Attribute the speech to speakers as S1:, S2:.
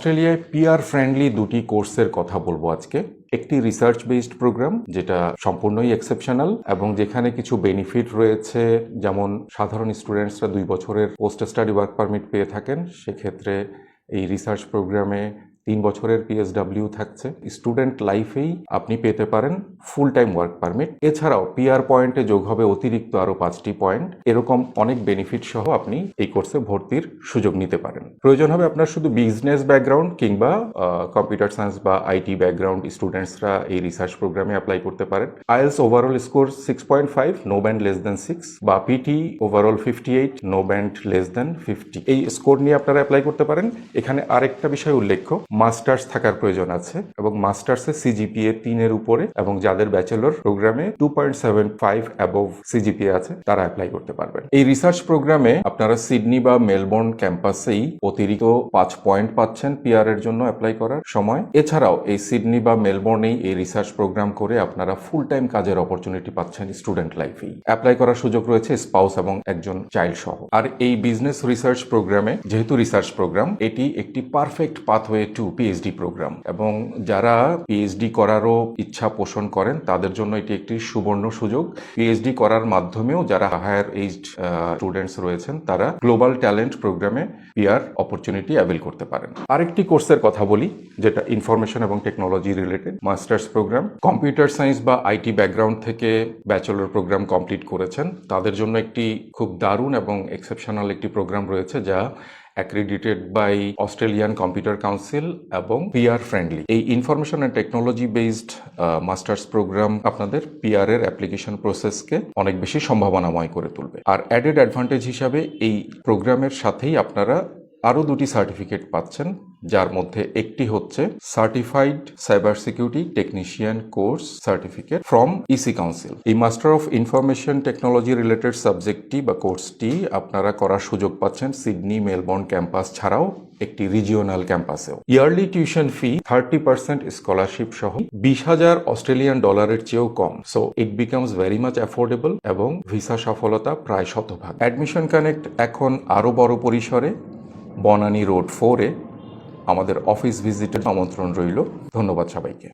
S1: অস্ট্রেলিয়ায় peer friendly দুটি কোর্সের কথা বলব আজকে। একটি রিসার্চ বেসড প্রোগ্রাম যেটা সম্পূর্ণই এক্সেপশনাল এবং যেখানে কিছু বেনিফিট রয়েছে। যেমন সাধারণ স্টুডেন্টসরা দুই বছরের পোস্ট স্টাডি ওয়ার্ক পারমিট পেয়ে থাকেন। সেক্ষেত্রে এই রিসার্চ প্রোগ্রামে তিন বছরের পিএসডাব্লিউ থাকছে। স্টুডেন্ট লাইফেই আপনি পেতে পারেন ফুল টাইম ওয়ার্ক পারমিট এছাড়াও পিআর পয়েন্টে যোগ হবে অতিরিক্ত আরও পাঁচটি পয়েন্ট এরকম অনেক বেনিফিট সহ আপনি এই কোর্সে ভর্তির সুযোগ নিতে পারেন। প্রয়োজন হবে আপনার শুধু বিজনেস ব্যাকগ্রাউন্ড কিংবা কম্পিউটার সায়েন্স বা আইটি ব্যাকগ্রাউন্ড স্টুডেন্টসরা এই রিসার্চ প্রোগ্রামে অ্যাপ্লাই করতে পারেন। IELTS overall score six point five no band less than six বা PTE overall fifty eight no band less than fifty এই স্কোর নিয়ে আপনারা অ্যাপ্লাই করতে পারেন। এখানে আরেকটা বিষয় উল্লেখ্য। মাস্টার্স থাকার প্রয়োজন আছে এবং মাস্টার্সে সিজিপিএ তিনের উপরে এবং যাদের ব্যাচেলর প্রোগ্রামে two point seven five above CGPA আছে, তারা অ্যাপ্লাই করতে পারবেন। এই রিসার্চ প্রোগ্রামে আপনারা সিডনি বা মেলবোর্ন ক্যাম্পাসেই অতিরিক্ত পাঁচ পয়েন্ট পাচ্ছেন পিআর এর জন্য অ্যাপ্লাই করার সময়। এছাড়াও এই সিডনি বা মেলবোর্নেই এই রিসার্চ প্রোগ্রাম করে আপনারা ফুল টাইম কাজের অপরচুনিটি পাচ্ছেন স্টুডেন্ট লাইফেই অ্যাপ্লাই করার সুযোগ রয়েছে স্পাউস এবং একজন চাইল্ড সহ। আর এই বিজনেস রিসার্চ প্রোগ্রামে যেহেতু রিসার্চ প্রোগ্রাম এটি একটি perfect pathway to PhD program এবং যারা পিএইচডি করারও ইচ্ছা পোষণ করেন, তাদের জন্য এটি একটি সুবর্ণ সুযোগ। পিএইচডি করার মাধ্যমেও যারা হায়ার এইজড স্টুডেন্টস রয়েছেন, তারা গ্লোবাল ট্যালেন্ট প্রোগ্রামে পিআর অপরচুনিটি অ্যাভেল করতে পারেন। আরেকটি কোর্সের কথা বলি, যেটা ইনফরমেশন এবং technology related masters program computer science বা আইটি ব্যাকগ্রাউন্ড থেকে ব্যাচেলর প্রোগ্রাম কমপ্লিট করেছেন। তাদের জন্য একটি খুব দারুণ এবং এক্সেপশনাল একটি প্রোগ্রাম রয়েছে, যা accredited by Australian computer council এবং পিআর ফ্রেন্ডলি এই information and technology based masters program আপনাদের পিআর এর অ্যাপ্লিকেশন প্রসেসকে অনেক বেশি সম্ভাবনাময় করে তুলবে। আর অ্যাডেড অ্যাডভান্টেজ হিসাবে এই প্রোগ্রামের সাথেই আপনারা আরও দুটি সার্টিফিকেট পাচ্ছেন। যার মধ্যে একটি হচ্ছে certified cyber security technician course certificate from EC council এই master of information technology related সাবজেক্টটি বা কোর্সটি আপনারা করার সুযোগ পাচ্ছেন সিডনি মেলবোর্ন ক্যাম্পাস ছাড়াও একটি regional ক্যাম্পাসেও yearly tuition fee thirty percent scholarship সহ বিশ হাজার অস্ট্রেলিয়ান ডলারের চেয়েও কম। So it becomes very much affordable এবং ভিসা সফলতা প্রায় শতভাগ। অ্যাডমিশন কানেক্ট এখন আরও বড় পরিসরে, বনানী রোড ফোরে আমাদের অফিস ভিজিটের আমন্ত্রণ রইল। ধন্যবাদ সবাইকে।